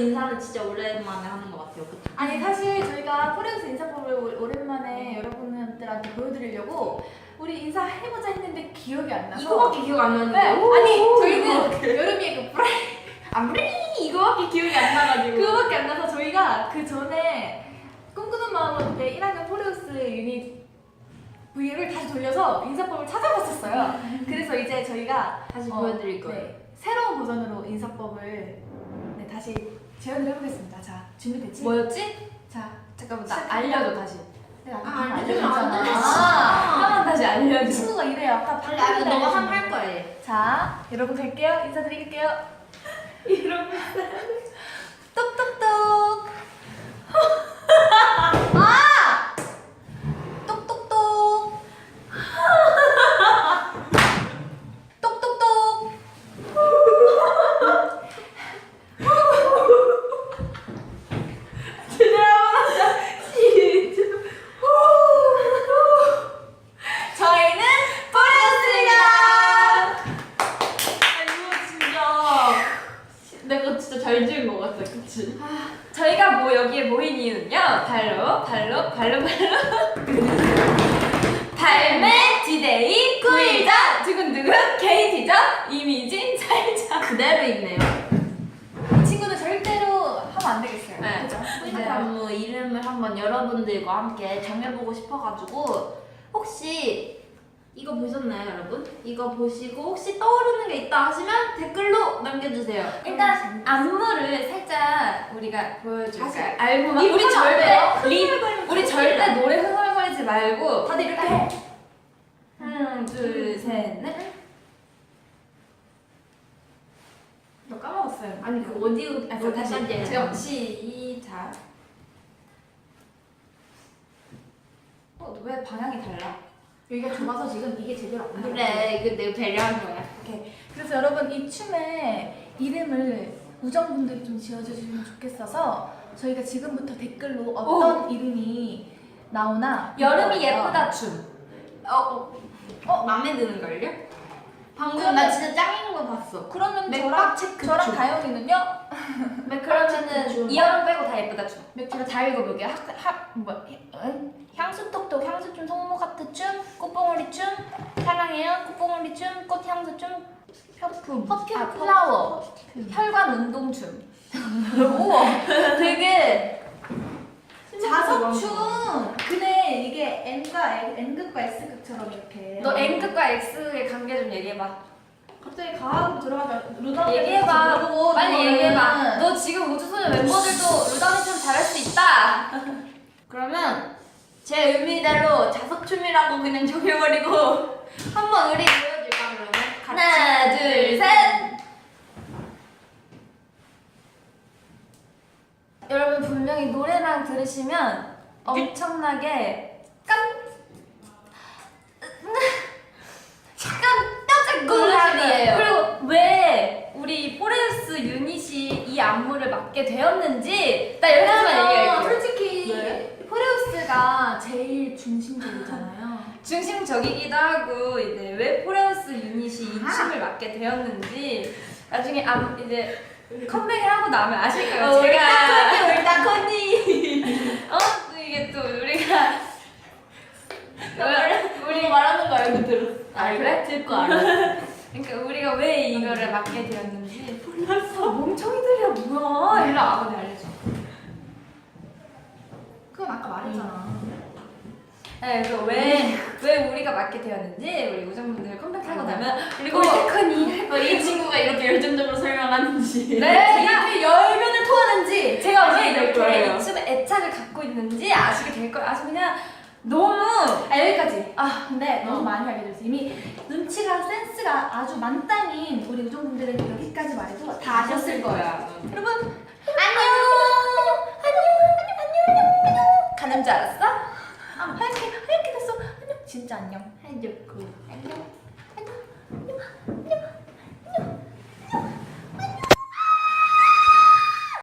인사는 진짜 오랜만에 하는 것 같아요. 그쵸? 아니 사실 저희가 포레우스 인사법을 오- 오랜만에 여러분들한테 보여드리려고 우리 인사 해보자 했는데 기억이 안 나서 이거밖에 기억 안 나는데. 네, 오, 아니 오, 저희는 여름이의 그 브라이 아무리 이거밖에 기억이 안 나가지고. 그거밖에 안 나서 저희가 그 전에 꿈꾸는 마음으로 때 1학년 포레우스 유닛 V를 다시 돌려서 인사법을 찾아봤었어요. 그래서 이제 저희가 다시 어, 보여드릴 거예요. 네, 새로운 버전으로 인사법을 네, 다시 재현을 해보겠습니다. 자 준비됐지? 뭐였지? 자 잠깐만 나. 알려줘 다시. 내가 아, 아까 알려주면 안 되지. 알려줬잖아. 한번 다시 알려줘. 친구가 이래요. 아까 방금. 너가 알려준 한번 할 건데. 거야 얘. 자, 여러분 갈게요. 인사드릴게요. 이러면 똑똑똑. 아! 똑똑똑. 똑똑똑. 제대로 한번 하자. 시작. 저희는 포레스입니다. 아 이거 진짜 내가 진짜 잘 지은 것 같아, 그치? 저희가 뭐 여기에 모인 이유는요, 발로, 발로, 발로, 발로. 발매 디데이 9일자 두근두근 KT죠 이미진 살자 그대로 있네요. 이 친구는 절대로 하면 안 되겠어요. 네. 그죠? 이제 안무 이름을 한번 여러분들과 함께 정해보고 싶어가지고 혹시 이거 보셨나요, 여러분? 이거 보시고 혹시 떠오르는 게 있다 하시면 댓글로 남겨주세요. 일단 안무를 살짝 우리가 보여줄까요? 알고 이 우리 절대 리, 우리 절대 노래 흥얼거리지 말고 다들 이렇게 해. 하나, 둘, 셋, 넷. 너 까먹었어요. 아니 그 어디 아, 그 다시 제가 시작. 어, 왜 방향이 달라? 여기가 좁아서 지금 이게 제대로 안 돼. 그래, 이거 내가 배려한 거야. 오케이. 그래서 여러분 이 춤의 이름을 우정분들이 좀 지어주시면 좋겠어서 저희가 지금부터 댓글로 어떤 이름이 나오나 여름이 볼게요. 예쁘다 춤. 어, 어, 어, 마음에 드는 걸요? 방금 나 진짜 짱인 거 봤어. 그러면 맥박 저랑 체크 저랑 춤. 다영이는요 네, 그러면은 이 여름 빼고 다 예쁘다 춤. 제가 다 읽어볼게요. 학, 학, 뭐, 응? 향수톡톡 향수춤 송모카트 춤 꽃봉오리 춤 사랑해요 꽃봉오리 춤 꽃향수 춤 퍼퓸. 퍼퓸 아, 플라워 혈관 운동 춤. 우와 되게 자석 춤 근데 이게 N과 N극과 S극처럼 이렇게 너 N극과 X의 관계 좀 얘기해봐. 갑자기 과학으로 들어가자 루다 얘기해봐. 빨리 얘기해봐. 너 지금 우주소녀 멤버들도 루다니 좀 잘할 수 있다. 그러면 제 의미대로 자석춤이라고 그냥 정해버리고 한번 우리 보여줄까 그러면? 같이. 하나, 둘, 셋. 여러분 분명히 노래랑 들으시면 엄청나게 우리 포레스 유닛이 이 안무를 맡게 되었는지 나 여기서만 얘기할게요. 솔직히 네. 포레우스가 제일 중심적이잖아요 중심적이기도 하고 이제 왜 포레우스 유닛이 이 춤을 맡게 되었는지 나중에 안 이제 컴백을 하고 나면 아실 거예요. 어, 제가 우리 따코니 어또 이게 또 우리가 우리 말하는 거 알고 들었어 아 그래? 듣고 알아 그러니까 우리가 왜 이거를 맡게 되었는지. 몰랐어. 멍청이들이야 뭐야. 일로 와봐 내가 알려줘. 그건 아까 말했잖아. 네 그래서 왜, 왜 우리가 맡게 되었는지 우리 우정분들 컴백하고 나면 그리고 우리 태컨이 이 친구가 이렇게 열정적으로 설명하는지. 네 이렇게 열변을 토하는지 제가 왜 아시게 될 이렇게 거예요. 이 춤에 애착을 갖고 있는지 아시게 될 거예요. 아주 그냥 너무 아 여기까지. 아 근데 너무 어. 많이 알려줬어. 이미 눈치가 센스가 아주 만땅인 우리 우정분들은 여기까지 말해도 다 아셨을 거야. 여러분 안녕. 안녕. 안녕. 안녕 안녕 가는 줄 알았어? 아 하얗게 하얗게 됐어. 안녕. 진짜 안녕. 해줬고 안녕. 안녕. 안녕